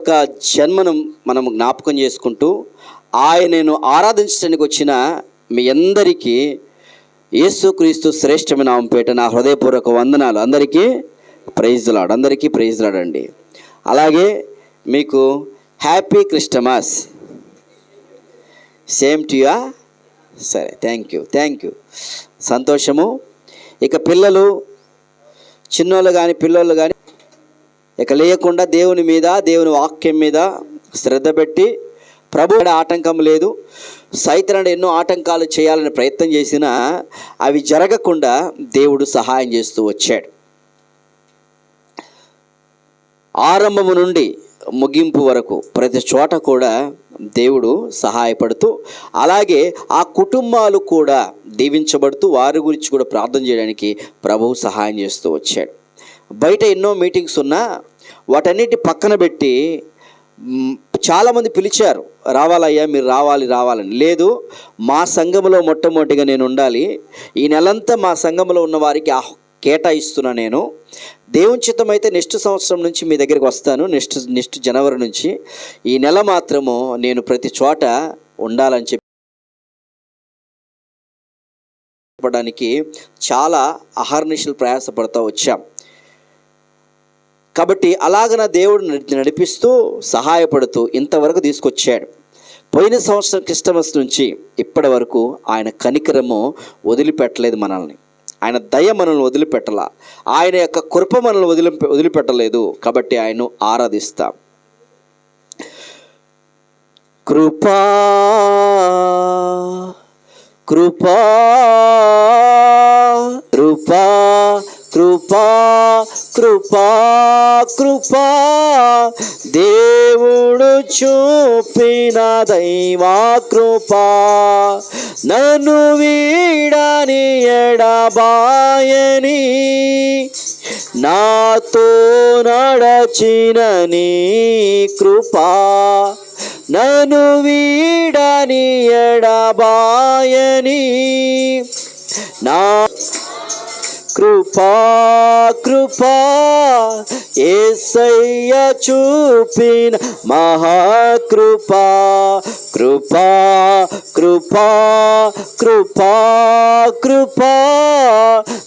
యొక్క జన్మను మనం జ్ఞాపకం చేసుకుంటూ ఆయనను ఆరాధించడానికి వచ్చిన మీ అందరికీ యేసుక్రీస్తు శ్రేష్టమైన పేట నా హృదయపూర్వక వందనాలు. అందరికీ ప్రైజ్లాడు అందరికీ ప్రైజ్లాడండి అలాగే మీకు happy Christmas. Same to ya. సరే థ్యాంక్ యూ థ్యాంక్ యూ సంతోషము. ఇక పిల్లలు చిన్నోళ్ళు కానీ పిల్లోళ్ళు కానీ ఇక లేకుండా దేవుని మీద దేవుని వాక్యం మీద శ్రద్ధ పెట్టి ప్రభు ఆటంకం లేదు. సైతనుడు ఎన్నో ఆటంకాలు చేయాలని ప్రయత్నం చేసినా అవి జరగకుండా దేవుడు సహాయం చేస్తూ వచ్చాడు. ఆరంభము నుండి ముగింపు వరకు ప్రతి చోట కూడా దేవుడు సహాయపడుతూ అలాగే ఆ కుటుంబాలు కూడా దీవించబడుతూ వారి గురించి కూడా ప్రార్థన చేయడానికి ప్రభువు సహాయం చేస్తూ వచ్చాడు. బయట ఎన్నో మీటింగ్స్ ఉన్నా వాటన్నిటి పక్కన పెట్టి చాలామంది పిలిచారు రావాలయ్యా మీరు రావాలి రావాలని. లేదు మా సంఘంలో మొట్టమొదటిగా నేను ఉండాలి. ఈ నెలంతా మా సంఘంలో ఉన్న వారికి ఆహ్ కేటాయిస్తున్నా నేను. దేవుని చిత్తం అయితే నెక్స్ట్ సంవత్సరం నుంచి మీ దగ్గరికి వస్తాను నెక్స్ట్ నెక్స్ట్ జనవరి నుంచి. ఈ నెల మాత్రము నేను ప్రతి చోట ఉండాలని చెప్పి చెప్పడానికి చాలా అహర్నిశలు ప్రయాసపడుతూ వచ్చాం. కాబట్టి అలాగన దేవుడు నడి- నడిపిస్తూ సహాయపడుతూ ఇంతవరకు తీసుకొచ్చాడు. పోయిన సంవత్సరం క్రిస్టమస్ నుంచి ఇప్పటి వరకు ఆయన కనికరము వదిలిపెట్టలేదు మనల్ని. ఆయన దయ మనల్ని వదిలిపెట్టలా. ఆయన యొక్క కృప మనల్ని వదిలి వదిలిపెట్టలేదు కాబట్టి ఆయన్ను ఆరాధిస్తాం. కృపా కృపా కృపా కృపా కృపా కృపా దేవుడు చూపిన దైవా కృపా. నన్ను వీడని ఎడబాయని నాతో నడచిన నీ కృపా. నన్ను వీడని ఎడబాయని నా కృపా కృపా ఏసయ్య చూపిన మహాకృపా. కృపా కృపా కృపా కృపా.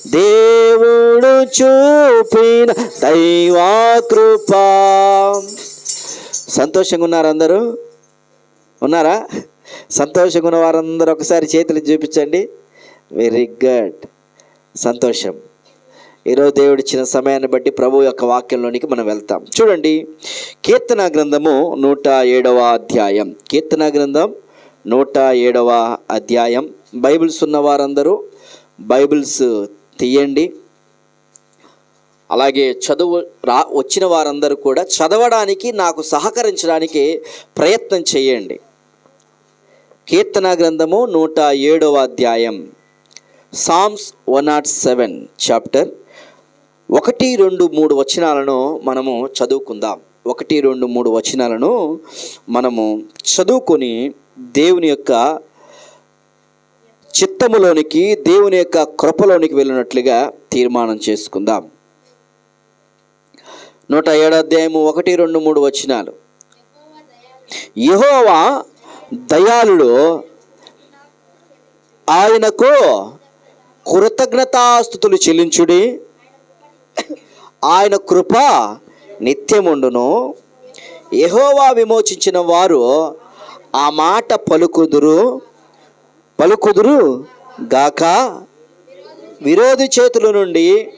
దేవుడు చూపిన దైవా కృపా. సంతోషంగా ఉన్నారు అందరూ? ఉన్నారా? సంతోషంగా ఉన్న వారందరూ ఒకసారి చేతులు చూపించండి. వెరీ గుడ్ సంతోషం. ఈరోజు దేవుడు ఇచ్చిన సమయాన్ని బట్టి ప్రభు యొక్క వాక్యంలోనికి మనం వెళ్తాం. చూడండి కీర్తన గ్రంథము నూట ఏడవ అధ్యాయం. కీర్తన గ్రంథం నూట ఏడవ అధ్యాయం. బైబిల్స్ ఉన్న వారందరూ బైబిల్స్ తీయండి. అలాగే చదువు రా వచ్చిన వారందరూ కూడా చదవడానికి నాకు సహకరించడానికి ప్రయత్నం చేయండి. కీర్తన గ్రంథము నూట ఏడవ అధ్యాయం. Psalms one not seven chapter ఒకటి రెండు మూడు వచనాలను మనము చదువుకుందాం. ఒకటి రెండు మూడు వచనాలను మనము చదువుకొని దేవుని యొక్క చిత్తములోనికి దేవుని యొక్క కృపలోనికి వెళ్ళినట్లుగా తీర్మానం చేసుకుందాం. నూట ఏడు అధ్యాయము ఒకటి రెండు మూడు వచనాలు. యహోవా దయాళుడు ఆయనకు కృతజ్ఞతాస్థుతులు చెల్లించుడి. ఆయన కృప నిత్యముండును. యహోవా విమోచించిన వారు ఆ మాట పలుకుదురు పలుకుదురు గాక. విరోధి చేతుల నుండి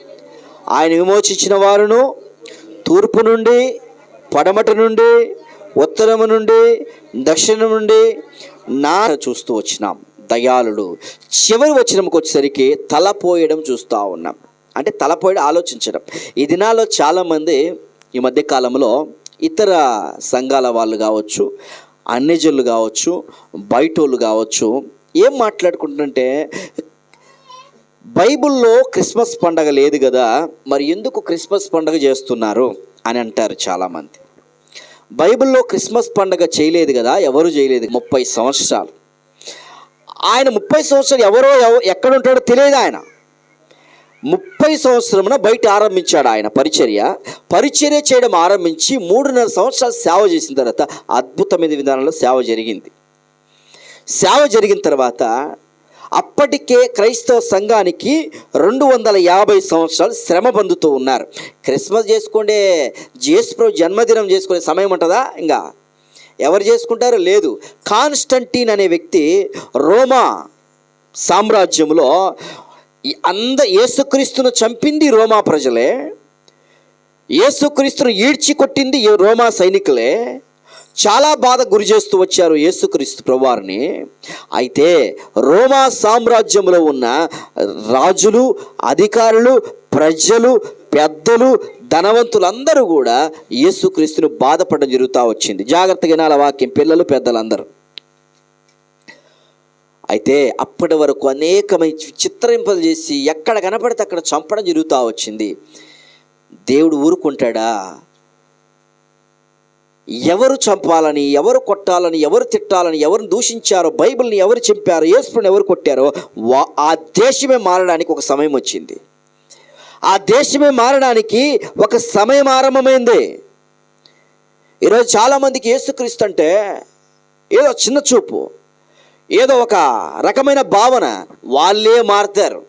ఆయన విమోచించిన వారును తూర్పు నుండి పడమట నుండి ఉత్తరము నుండి దక్షిణం నుండి నా చూస్తూ వచ్చినాం. దయాళుడు. చివరి వచ్చినకి వచ్చేసరికి తల పోయడం చూస్తూ ఉన్నాం. అంటే తల పోయడం ఆలోచించడం. ఈ దినాల్లో చాలామంది ఈ మధ్య కాలంలో ఇతర సంఘాల వాళ్ళు కావచ్చు అన్యజనులు కావచ్చు బయటోళ్ళు కావచ్చు ఏం మాట్లాడుకుంటుంటే బైబిల్లో క్రిస్మస్ పండగ లేదు కదా మరి ఎందుకు క్రిస్మస్ పండగ చేస్తున్నారు అని అంటారు చాలామంది. బైబిల్లో క్రిస్మస్ పండగ చేయలేదు కదా ఎవరు చేయలేదు. ముప్పై సంవత్సరాలు. ఆయన ముప్పై సంవత్సరాలు ఎవరో ఎక్కడ ఉంటాడో తెలియదు ఆయన. ముప్పై సంవత్సరమున బయట ఆరంభించాడు ఆయన పరిచర్య. పరిచర్య చేయడం ఆరంభించి మూడున్నర సంవత్సరాలు సేవ చేసిన తర్వాత అద్భుతమైన విధానంలో సేవ జరిగింది. సేవ జరిగిన తర్వాత అప్పటికే క్రైస్తవ సంఘానికి రెండు వందల యాభై సంవత్సరాలు శ్రమ పొందుతూ ఉన్నారు. క్రిస్మస్ చేసుకుంటే జేసుప్రభు జన్మదినం చేసుకునే సమయం ఉంటుందా? ఇంకా ఎవరు చేసుకుంటారు లేదు. కాన్స్టంటీన్ అనే వ్యక్తి రోమా సామ్రాజ్యంలో అంద యేసుక్రీస్తును చంపింది రోమా ప్రజలే. యేసుక్రీస్తును ఈడ్చి కొట్టింది రోమా సైనికులే. చాలా బాధ గురి చేస్తూ వచ్చారు యేసుక్రీస్తు ప్రభువారిని. అయితే రోమా సామ్రాజ్యంలో ఉన్న రాజులు అధికారులు ప్రజలు పెద్దలు ధనవంతులందరూ కూడా యేసుక్రీస్తును బాధపడడం జరుగుతూ వచ్చింది. జాగ్రత్తగా వినాల వాక్యం పిల్లలు పెద్దలందరూ. అయితే అప్పటి వరకు అనేకమైన చిత్రింపలు చేసి ఎక్కడ కనపడితే అక్కడ చంపడం జరుగుతూ వచ్చింది. దేవుడు ఊరుకుంటాడా? ఎవరు చంపాలని ఎవరు కొట్టాలని ఎవరు తిట్టాలని ఎవరిని దూషించారో బైబిల్ని ఎవరు చంపారో యేసుని ఎవరు కొట్టారో వా ఆ దేశమే మారడానికి ఒక సమయం వచ్చింది. ఆ దేశమే మారడానికి ఒక సమయం ఆరంభమైంది. ఈరోజు చాలామందికి యేసుక్రీస్తు అంటే ఏదో చిన్న చూపు ఏదో ఒక రకమైన భావన. వాళ్ళే మారుతారు.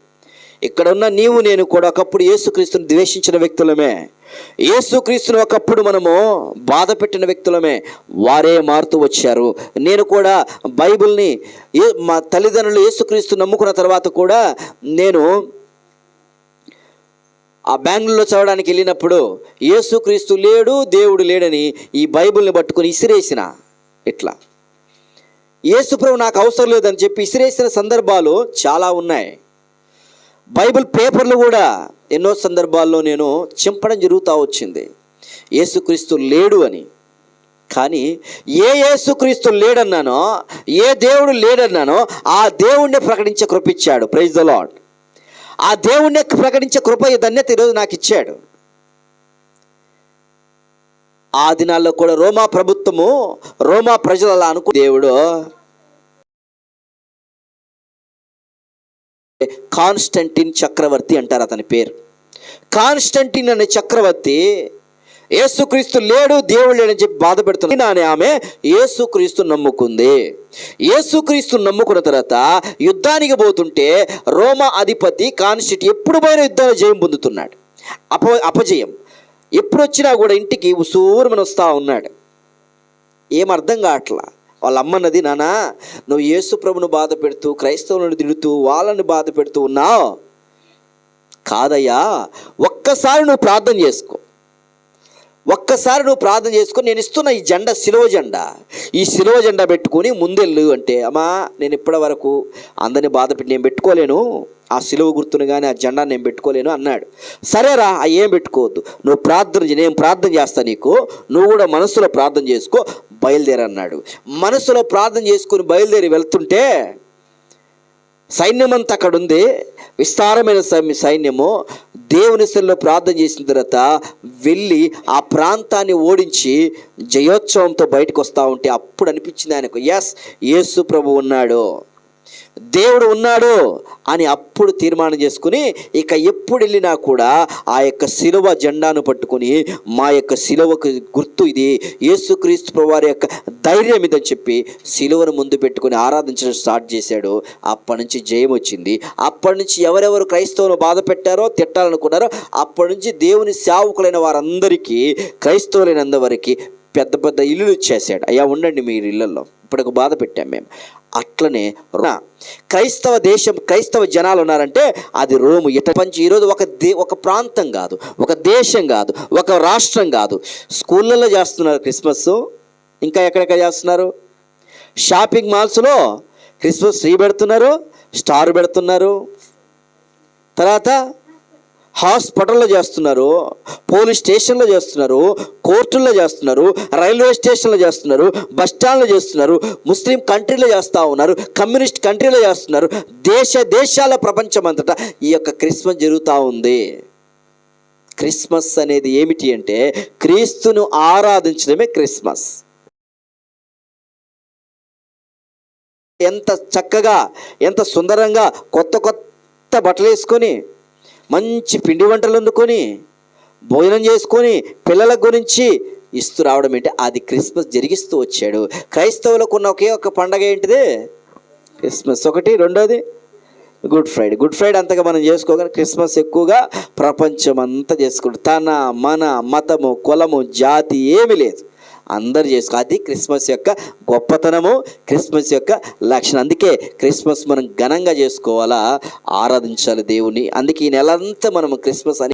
ఇక్కడ ఉన్న నీవు నేను కూడా ఒకప్పుడు యేసుక్రీస్తుని ద్వేషించిన వ్యక్తులమే. యేసుక్రీస్తుని ఒకప్పుడు మనము బాధ పెట్టిన వ్యక్తులమే. వారే మారుతూ వచ్చారు. నేను కూడా బైబిల్ని ఏ మా తల్లిదండ్రులు యేసుక్రీస్తు నమ్ముకున్న తర్వాత కూడా నేను ఆ బెంగళూరులో చదవడానికి వెళ్ళినప్పుడు యేసుక్రీస్తు లేడు దేవుడు లేడని ఈ బైబిల్ని పట్టుకొని ఇసిరేసిన. ఇట్లా. యేసుప్రభు నాకు అవసరం లేదని చెప్పి ఇసిరేసిన సందర్భాలు చాలా ఉన్నాయి. బైబిల్ పేపర్లు కూడా ఎన్నో సందర్భాల్లో నేను చింపడం జరుగుతూ వచ్చింది. యేసుక్రీస్తు లేడు అని. కానీ ఏ యేసుక్రీస్తు లేడన్నానో ఏ దేవుడు లేడన్నానో ఆ దేవుణ్ణి ప్రకటించే కృపించాడు ప్రైజ్ ద లాడ్ ఆ దేవుణ్ణి ప్రకటించే కృప ఈ ధన్యత ఈరోజు నాకు ఇచ్చాడు. ఆ దినాల్లో కూడా రోమా ప్రభుత్వము రోమా ప్రజలు అలా అనుకు దేవుడు కాన్స్టంటిన్ చక్రవర్తి అంటారు అతని పేరు. కాన్స్టంటిన్ అనే చక్రవర్తి ఏసుక్రీస్తు లేడు దేవుడు లేడని చెప్పి బాధ పెడుతుంది ఆమె ఏసుక్రీస్తు నమ్ముకుంది. ఏసుక్రీస్తు నమ్ముకున్న తర్వాత యుద్ధానికి పోతుంటే రోమా అధిపతి కాన్స్టిట్ ఎప్పుడు పోయిన యుద్ధాలు జయం పొందుతున్నాడు. అప అపజయం. ఎప్పుడు వచ్చినా కూడా ఇంటికి ఉసూరుమని వస్తూ ఉన్నాడు. ఏం అర్థం కావట్లా? వాళ్ళ అమ్మన్నది నానా నువ్వు యేసు ప్రభును బాధ పెడుతూ క్రైస్తవులను తిడుతూ వాళ్ళని బాధ పెడుతూ ఉన్నావు? కాదయ్యా ఒక్కసారి నువ్వు ప్రార్థన చేసుకో. ఒక్కసారి నువ్వు ప్రార్థన చేసుకుని నేను ఇస్తున్న ఈ జెండా సిలువ జెండా. ఈ సిలువ జెండా పెట్టుకొని ముందెళ్ళు అంటే అమ్మా నేను ఇప్పటి వరకు అందరిని బాధ పెట్టి నేను పెట్టుకోలేను. ఆ సిలువ గుర్తును కానీ ఆ జెండా నేను పెట్టుకోలేను అన్నాడు. సరేరా ఆ ఏం పెట్టుకోవద్దు. నువ్వు ప్రార్థన నేను ప్రార్థన చేస్తా నీకు. నువ్వు కూడా మనసులో ప్రార్థన చేసుకో బయలుదేరన్నాడు. మనసులో ప్రార్థన చేసుకుని బయలుదేరి వెళ్తుంటే సైన్యమంతా అక్కడ ఉంది విస్తారమైన సై- సైన్యము దేవుని స్థితిలో ప్రార్థన చేసిన తర్వాత వెళ్ళి ఆ ప్రాంతాన్ని ఓడించి జయోత్సవంతో బయటకు వస్తూ ఉంటే అప్పుడు అనిపించింది ఆయనకు ఎస్ యేసు ప్రభు ఉన్నాడు. దేవుడు ఉన్నాడు అని అప్పుడు తీర్మానం చేసుకుని ఇక ఎప్పుడు వెళ్ళినా కూడా ఆ యొక్క శిలువ జెండాను పట్టుకుని మా యొక్క శిలువకు గుర్తు ఇది యేసుక్రీస్తు వారి యొక్క ధైర్యం ఇదని చెప్పి శిలువను ముందు పెట్టుకుని ఆరాధించడం స్టార్ట్ చేశాడు. అప్పటి నుంచి జయం వచ్చింది. అప్పటి నుంచి ఎవరెవరు క్రైస్తవులు బాధ పెట్టారో తిట్టాలనుకున్నారో అప్పటి నుంచి దేవుని సేవకులైన వారందరికీ క్రైస్తవులైనందవరికి పెద్ద పెద్ద ఇల్లులు ఇచ్చేసాడు అయ్యా ఉండండి మీరు ఇళ్ళల్లో. ఇప్పటికి బాధ పెట్టాం మేము. అట్లనే నా క్రైస్తవ దేశం క్రైస్తవ జనాలు ఉన్నారంటే అది రోము. ఇట పంచి? ఈరోజు ఒక దే ఒక ప్రాంతం కాదు ఒక దేశం కాదు ఒక రాష్ట్రం కాదు. స్కూళ్ళల్లో చేస్తున్నారు క్రిస్మస్ ఇంకా ఎక్కడెక్కడ చేస్తున్నారు? షాపింగ్ మాల్స్లో క్రిస్మస్ ట్రీ పెడుతున్నారు స్టార్ పెడుతున్నారు. తర్వాత హాస్పిటల్లో చేస్తున్నారు పోలీస్ స్టేషన్లో చేస్తున్నారు కోర్టుల్లో చేస్తున్నారు రైల్వే స్టేషన్లో చేస్తున్నారు బస్ స్టాండ్లో చేస్తున్నారు ముస్లిం కంట్రీలో చేస్తూ ఉన్నారు కమ్యూనిస్ట్ కంట్రీలో చేస్తున్నారు దేశ దేశాల ప్రపంచం అంతటా ఈ యొక్క క్రిస్మస్ జరుగుతూ ఉంది. క్రిస్మస్ అనేది ఏమిటి అంటే క్రీస్తును ఆరాధించడమే క్రిస్మస్. ఎంత చక్కగా ఎంత సుందరంగా కొత్త కొత్త బట్టలు వేసుకొని మంచి పిండి వంటలు వండుకొని భోజనం చేసుకొని పిల్లల గురించి ఇస్తూ రావడం ఏంటి? అది క్రిస్మస్ జరిగిస్తూ వచ్చాడు. క్రైస్తవులకు ఉన్న ఒకే ఒక పండగ ఏంటిది? క్రిస్మస్ ఒకటి రెండోది గుడ్ ఫ్రైడే. గుడ్ ఫ్రైడే అంతగా మనం చేసుకోగానే క్రిస్మస్ ఎక్కువగా ప్రపంచం అంతా చేసుకుంటారు తన మన మతము కులము జాతి ఏమీ లేదు. అందరు చేసుకో. అది క్రిస్మస్ యొక్క గొప్పతనము క్రిస్మస్ యొక్క లక్షణం. అందుకే క్రిస్మస్ మనం ఘనంగా చేసుకోవాలా? ఆరాధించాలి దేవుని అందుకే ఈ నెలంతా మనం క్రిస్మస్ అని